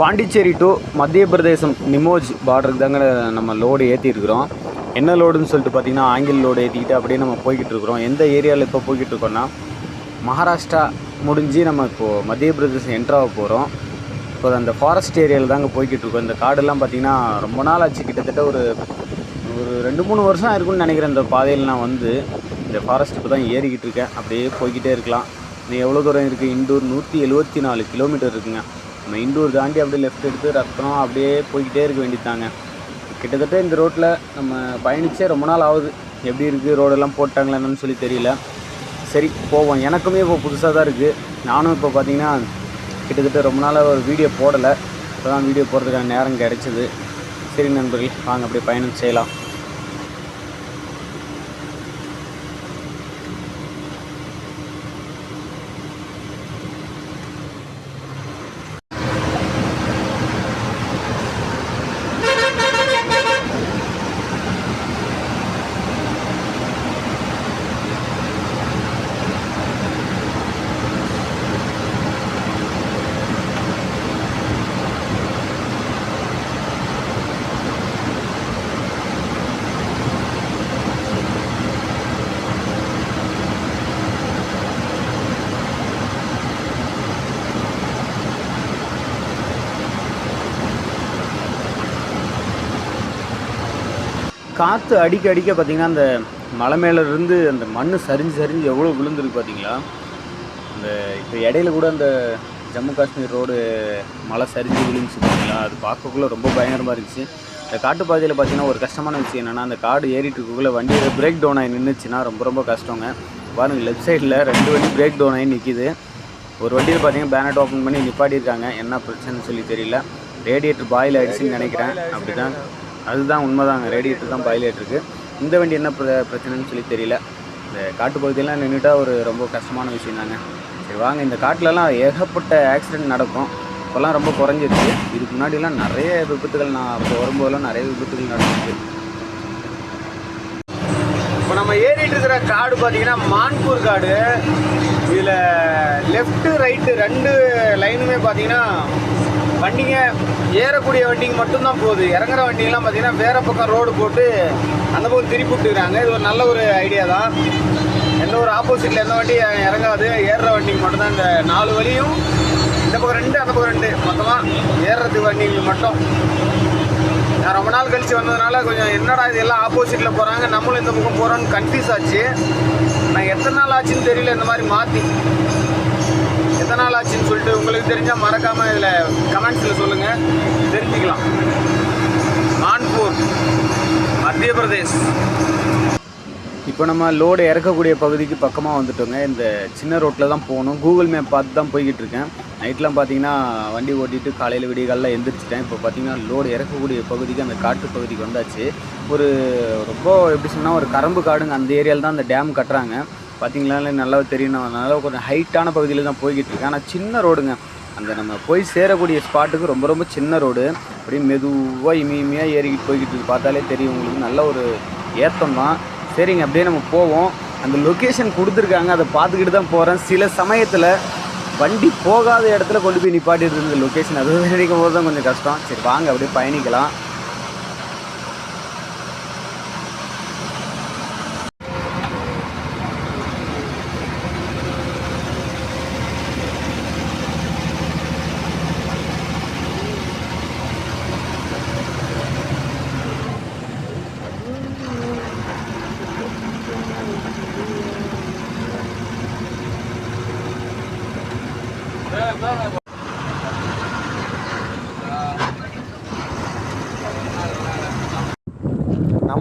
Pondicherry to மத்திய பிரதேசம் நிமோஜ் பார்டருக்கு தாங்க நம்ம லோடு ஏற்றிருக்கிறோம் என்ன லோடுன்னு சொல்லிட்டு பார்த்தீங்கன்னா ஆங்கில் லோடு ஏற்றிக்கிட்டு அப்படியே நம்ம போய்கிட்டு இருக்கிறோம். எந்த ஏரியாவில் இப்போ போய்கிட்டு இருக்கோம்னா மகாராஷ்டிரா முடிஞ்சு நம்ம இப்போது மத்திய பிரதேசம் என்ட்ராக போகிறோம் இப்போ அந்த ஃபாரஸ்ட் ஏரியாவில் தாங்க போய்கிட்டு இருக்கோம். இந்த காடெல்லாம் பார்த்தீங்கன்னா ரொம்ப நாள் ஆச்சு. கிட்டத்தட்ட ஒரு ஒரு ரெண்டு மூணு வருஷம் இருக்கும்னு நினைக்கிறேன். இந்த பாதையில் நான் வந்து இந்த ஃபாரஸ்ட் இப்போ தான் ஏறிக்கிட்டு இருக்கேன். அப்படியே போய்கிட்டே இருக்கலாம். இன்னும் எவ்வளோ தூரம் இருக்குது இண்டூர் நூற்றி எழுபத்தி நாலு கிலோமீட்டர் இருக்குங்க. நம்ம இண்டூர் தாண்டி அப்படியே லெஃப்ட் எடுத்து ரத்தனம் அப்படியே போய்கிட்டே இருக்க வேண்டியதாங்க கிட்டத்தட்ட இந்த ரோட்டில் நம்ம பயணிச்சே ரொம்ப நாள் ஆகுது. எப்படி இருக்குது ரோடெல்லாம் போட்டாங்களா என்னன்னு சொல்லி தெரியல. சரி போவோம். எனக்குமே இப்போ புதுசாக தான் இருக்குது நானும் இப்போ பார்த்தீங்கன்னா கிட்டத்தட்ட ரொம்ப நாளாக ஒரு வீடியோ போடலை. இப்போ தான் வீடியோ போடுறதுக்கான நேரம் கிடச்சிது. சரி நண்பர்கள் வாங்க அப்படியே பயணம் செய்யலாம். காற்று அடிக்க அடிக்க பார்த்திங்கன்னா அந்த மலை மேலேருந்து அந்த மண் சரிஞ்சு சரிஞ்சு எவ்வளோ விழுந்துருக்கு பார்த்தீங்களா? அந்த இப்போ இடையில கூட அந்த ஜம்மு காஷ்மீர் ரோடு மலை சரிஞ்சு விழுந்துச்சு பார்த்தீங்களா? அது பார்க்கக்குள்ள ரொம்ப பயங்கரமாக இருந்துச்சு. இந்த காட்டு பாதையில் பார்த்தீங்கன்னா ஒரு கஷ்டமான விஷயம் என்னென்னா அந்த காடு ஏறிட்டு வண்டியில் வண்டி பிரேக் டவுன் ஆகி நின்றுச்சுன்னா ரொம்ப ரொம்ப கஷ்டங்க. பாருங்கள் லெஃப்ட் சைடில் ரெண்டு வண்டி பிரேக் டவுன் ஆகி நிற்கிது ஒரு வண்டியில் பார்த்தீங்கன்னா பேனட் ஓப்பன் பண்ணி நிப்பாட்டியிருக்காங்க. என்ன பிரச்சனைன்னு சொல்லி தெரியல. ரேடியேட்டர் பாயில் ஆகிடுச்சுன்னு நினைக்கிறேன். அப்படி தான் அதுதான் உண்மைதாங்க. ரேடியேட்டர் தான் பாயில் இந்த வண்டி என்ன பிர- பிரச்சனைன்னு சொல்லி தெரியல. இந்த காட்டு பகுதியெல்லாம் நின்றுட்டா ஒரு ரொம்ப கஷ்டமான விஷயம் தாங்க சரி வாங்க. இந்த காட்டிலலாம் ஏகப்பட்ட ஆக்சிடென்ட் நடக்கும். இப்போல்லாம் ரொம்ப குறைஞ்சிருச்சு. இதுக்கு முன்னாடிலாம் நிறைய விபத்துகள் நான் அப்போ வரும்போதெல்லாம் நிறைய விபத்துகள் நடந்துச்சு. இப்போ நம்ம ஏறிட்டு இருக்கிற காடு பார்த்தீங்கன்னா மான்பூர் காடு. இதில் லெஃப்ட்டு ரைட்டு ரெண்டு லைனுமே பார்த்தீங்கன்னா வண்டிங்க ஏறக்கூடிய வண்டிங்க மட்டும்தான் போகுது. இறங்குற வண்டிங்கெல்லாம் பார்த்தீங்கன்னா வேறு பக்கம் ரோடு போட்டு அந்த பக்கம் திருப்பி விட்டுக்கிறாங்க. இது ஒரு நல்ல ஒரு ஐடியா தான். எந்த ஒரு ஆப்போசிட்டில் எந்த வண்டி இறங்காது. ஏறுற வண்டிக்கு மட்டும்தான் இந்த நாலு வழியும். இந்த பக்கம் ரெண்டு அந்த பக்கம் ரெண்டு. மொத்தமாக ஏறுறதுக்கு வண்டிங்க மட்டும். நான் ரொம்ப நாள் கழித்து வந்ததுனால கொஞ்சம் என்னடா இது எல்லாம் ஆப்போசிட்டில் போகிறாங்க நம்மளும் இந்த பக்கம் போகிறோன்னு கன்ஃபியூஸ் ஆச்சு. நான் எத்தனை நாள் ஆச்சுன்னு தெரியல. இந்த மாதிரி மாற்றி எத்தனை நாள் ஆச்சுன்னு சொல்லிட்டு உங்களுக்கு தெரிஞ்சால் மறக்காமல் இதில் கமெண்ட்ஸில் சொல்லுங்கள் தெரிஞ்சுக்கலாம். கான்பூர் மத்திய பிரதேஷ். இப்போ நம்ம லோடு இறக்கக்கூடிய பகுதிக்கு பக்கமாக வந்துட்டோங்க. இந்த சின்ன ரோட்டில் தான் போகணும். கூகுள் மேப் பார்த்து தான் போய்கிட்டு இருக்கேன். நைட்லாம் பார்த்தீங்கன்னா வண்டி ஓட்டிட்டு காலையில் விடிகாலில் எந்திரிச்சிட்டேன். இப்போ பார்த்தீங்கன்னா லோடு இறக்கக்கூடிய பகுதிக்கு அந்த காட்டு பகுதிக்கு வந்தாச்சு. ஒரு ரொம்ப எப்படி சொன்னால் ஒரு கரும்பு காடுங்க. அந்த ஏரியாவில் தான் அந்த டேம் கட்டுறாங்க. பார்த்தீங்களா? நல்லா தெரியும். அதனால கொஞ்சம் ஹைட்டான பகுதியில் தான் போய்கிட்டு இருக்கேன். ஆனால் சின்ன ரோடுங்க. அந்த நம்ம போய் சேரக்கூடிய ஸ்பாட்டுக்கு ரொம்ப ரொம்ப சின்ன ரோடு. அப்படியே மெதுவாக இமையுமையாக ஏறிக்கிட்டு போய்கிட்டு இருக்கு. பார்த்தாலே தெரியும். உங்களுக்கு நல்ல ஒரு ஏத்தம் தான். சரிங்க அப்படியே நம்ம போவோம். அந்த லொக்கேஷன் கொடுத்துருக்காங்க. அதை பார்த்துக்கிட்டு தான் போகிறேன் சில சமயத்தில் வண்டி போகாத இடத்துல கொண்டு போய் நிப்பாட்டிட்டு இருந்த லொக்கேஷன் அது நினைக்கும் போது தான் கொஞ்சம் கஷ்டம். சரி வாங்க அப்படியே பயணிக்கலாம்.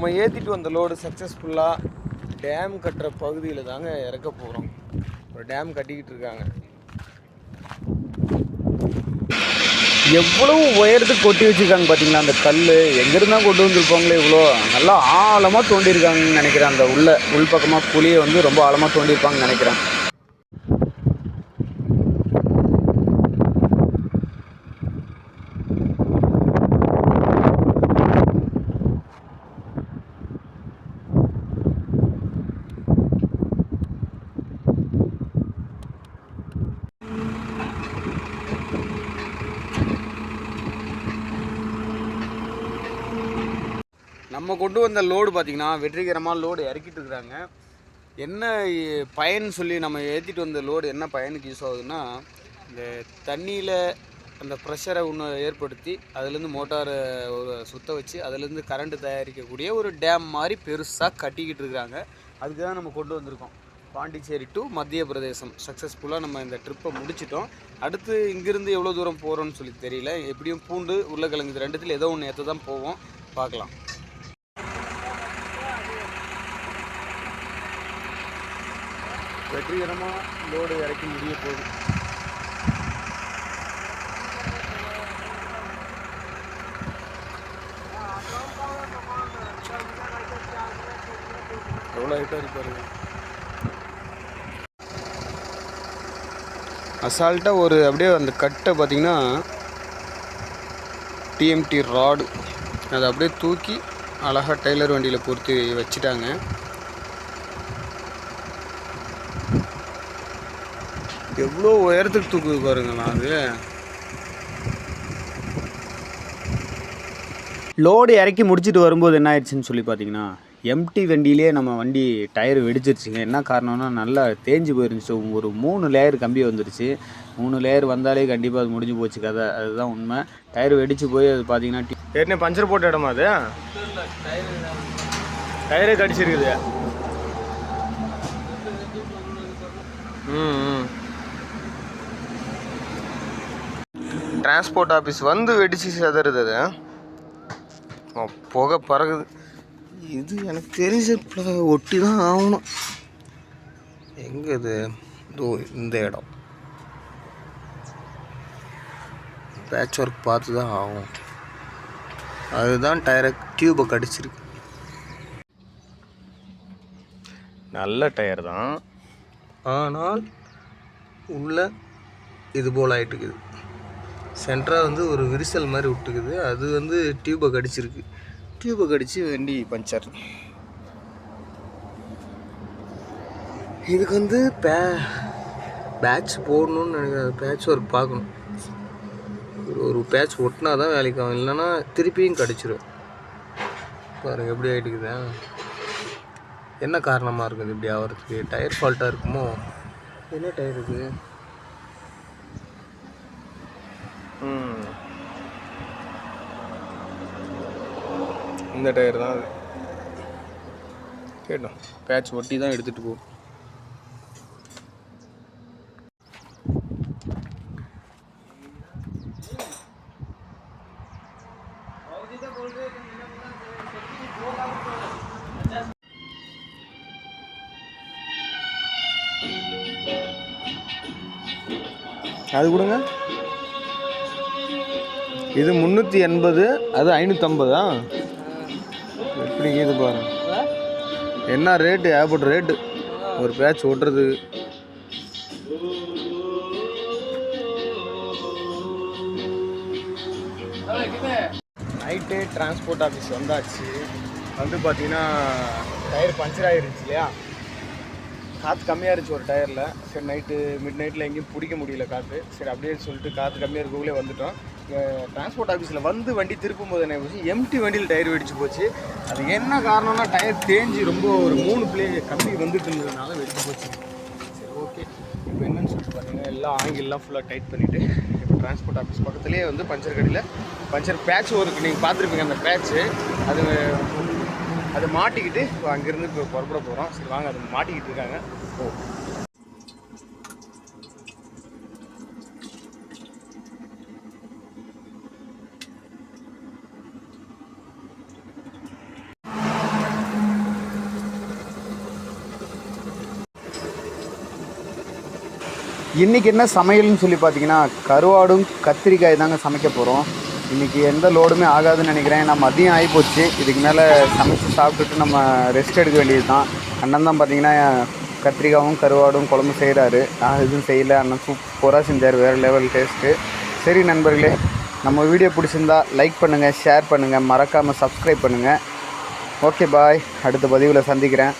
நம்ம ஏற்றிட்டு வந்த லோடு சக்ஸஸ்ஃபுல்லாக டேம் கட்டுற பகுதியில் தாங்க இறக்க போகிறோம் ஒரு டேம் கட்டிக்கிட்டு இருக்காங்க. எவ்வளவு உயரத்துக்கு கொட்டி வச்சிருக்காங்க பார்த்தீங்களா அந்த கல் எங்கேருந்தா கொண்டு வந்திருப்பாங்களே இவ்வளோ நல்லா ஆழமாக தோண்டியிருக்காங்கன்னு நினைக்கிறேன். அந்த உள்ள உள்பக்கமாக குழியை வந்து ரொம்ப ஆழமாக தோண்டியிருப்பாங்கன்னு நினைக்கிறேன். நம்ம கொண்டு வந்த லோடு பார்த்திங்கன்னா வெற்றிகரமாக லோடு இறக்கிட்டு இருக்கிறாங்க. என்ன பயன் சொல்லி நம்ம ஏற்றிட்டு வந்த லோடு என்ன பயனுக்கு யூஸ் ஆகுதுன்னா இந்த தண்ணியில் அந்த ப்ரெஷரை ஒன்று ஏற்படுத்தி அதுலேருந்து மோட்டாரை ஒரு சுத்த வச்சு அதுலேருந்து கரண்ட் தயாரிக்கக்கூடிய ஒரு டேம் மாதிரி பெருசாக கட்டிக்கிட்டு இருக்கிறாங்க. அதுக்கு தான் நம்ம கொண்டு வந்திருக்கோம். பாண்டிச்சேரி டு மத்திய பிரதேசம். சக்ஸஸ்ஃபுல்லாக நம்ம இந்த ட்ரிப்பை முடிச்சிட்டோம். அடுத்து இங்கேருந்து எவ்வளோ தூரம் போகிறோன்னு சொல்லி தெரியல. எப்படியும் பூண்டு உருளைக்கிழங்கு ரெண்டுத்தில் ஏதோ ஒன்று ஏற்ற தான் போவோம். பார்க்கலாம். வெற்றிகரமாக லோடு இறக்கி முடிய போகுது. எவ்வளோ ஹைட்டாக இருப்பாரு அசால்ட்டாக ஒரு அப்படியே அந்த கட்டை பார்த்திங்கன்னா டிஎம்டி ராடு அதை அப்படியே தூக்கி அழகாக டெய்லர் வண்டியில் பொறுத்து வச்சுட்டாங்க. எவ்வளோ உயரத்துக்கு தூக்குது பாருங்களா அது லோடு இறக்கி முடிச்சுட்டு வரும்போது என்ன ஆயிடுச்சுன்னு சொல்லி பார்த்தீங்கன்னா எம்டி வண்டியிலே நம்ம வண்டி டயர் வெடிச்சிருச்சுங்க. என்ன காரணம்னா நல்லா தேஞ்சு போயிருந்துச்சு. ஒரு மூணு லேயர் கம்பி வந்துருச்சு. மூணு லேயர் வந்தாலே கண்டிப்பாக அது முடிஞ்சு போச்சு கதை. அதுதான் உண்மை. டயர் வெடிச்சு போய் அது பார்த்தீங்கன்னா ஏற்கனவே பஞ்சர் போட்ட இடமா அது? டயரே கடிச்சிருக்குது. ம். டிரான்ஸ்போர்ட் ஆஃபீஸ் வந்து வெடிச்சு செதறுது அது புகை பறகுது இது எனக்கு தெரிஞ்ச ஒட்டி தான் ஆகணும். எங்கே இது? இதோ இந்த இடம். பேட்ச் ஒர்க் பார்த்து தான் ஆகும் அதுதான் டயரை டியூபை கடிச்சிருக்கு. நல்ல டயர் தான். ஆனால் உள்ள இது போல் ஆயிட்டுக்குது சென்டராக வந்து ஒரு விரிசல் மாதிரி விட்டுக்குது. அது வந்து டியூபை கடிச்சிருக்கு. டியூபை கடிச்சு வண்டி பஞ்சர். இதுக்கு வந்து பே பேட்ச் போடணும்னு நினைக்கிறேன். பேட்ச் ஒர்க் பார்க்கணும். ஒரு பேட்ச் ஒட்டினா தான் வேலைக்கு ஆகும். இல்லைன்னா திருப்பியும் கடிச்சிரும். பாருங்க எப்படி ஆகிட்டுக்குதா என்ன காரணமாக இருக்குது இப்படி ஆகிறதுக்கு டயர் ஃபால்ட்டாக இருக்குமோ? என்ன டயர் இது ம் இந்த டயர் தான் அது. கேட்டோம். பேட்ச் ஒட்டி தான் எடுத்துகிட்டு போ. அது கொடுங்க. இது முந்நூற்றி எண்பது அது ஐநூற்றம்பதா எப்படி இது பாருங்க என்ன ரேட்டு ஏகப்பட்ட ரேட்டு ஒரு பேட்ச் ஓட்டுறது. நைட்டு டிரான்ஸ்போர்ட் ஆஃபீஸ் வந்தாச்சு. வந்து பார்த்தீங்கன்னா டயர் பஞ்சர் ஆகிருச்சு இல்லையா? காற்று கம்மியாக இருந்துச்சு ஒரு டயரில். சரி நைட்டு மிட் நைட்டில் எங்கேயும் பிடிக்க முடியல காற்று சரி அப்படியே சொல்லிட்டு காற்று கம்மியாக இருக்கக்குள்ளே வந்துட்டோம். டிரான்ஸ்போர்ட் ஆஃபீஸில் வந்து வண்டி திருப்பும் போது என்ன போச்சு எம்டி வண்டியில் டயர் வெடிச்சு போச்சு. அது என்ன காரணம்னா டயர் தேஞ்சு ரொம்ப ஒரு மூணு பிளே கம்பி வந்துட்டு இருந்ததுனால வெடிச்சு போச்சு. சரி ஓகே இப்போ என்னன்னு சொல்லிட்டு பார்த்தீங்கன்னா எல்லாம் ஆங்கிலெலாம் ஃபுல்லாக டைட் பண்ணிவிட்டு இப்போ டிரான்ஸ்போர்ட் ஆஃபீஸ் பக்கத்துலேயே வந்து பஞ்சர் கடையில் பஞ்சர் பேட்ச் ஒர்க்கு நீங்கள் பார்த்துருப்பீங்க அந்த பேட்ச்சு அது அதை மாட்டிக்கிட்டு இப்போ அங்கேருந்து இப்போ புறப்பட போகிறோம் சரி வாங்க அதை மாட்டிக்கிட்டு இருக்காங்க. ஓ இன்றைக்கி என்ன சமையல்னு சொல்லி பார்த்தீங்கன்னா கருவாடும் கத்திரிக்காய் தாங்க சமைக்க போகிறோம் இன்றைக்கி எந்த லோடுமே ஆகாதுன்னு நினைக்கிறேன். நான் மதியம் ஆகிப்போச்சு இதுக்கு மேலே சமைச்சு சாப்பிட்டுட்டு நம்ம ரெஸ்ட் எடுக்க வேண்டியது தான் அண்ணன் தான் பார்த்தீங்கன்னா கத்திரிக்காவும் கருவாடும் குழம்பு செய்கிறாரு நான் எதுவும் செய்யலை. அண்ணன் சூப்பராக செஞ்சார். வேறு லெவல் டேஸ்ட்டு சரி நண்பர்களே. நம்ம வீடியோ பிடிச்சிருந்தா லைக் பண்ணுங்கள் ஷேர் பண்ணுங்கள் மறக்காமல் சப்ஸ்கிரைப் பண்ணுங்கள் ஓகே பாய் அடுத்த பதிவில் சந்திக்கிறேன்.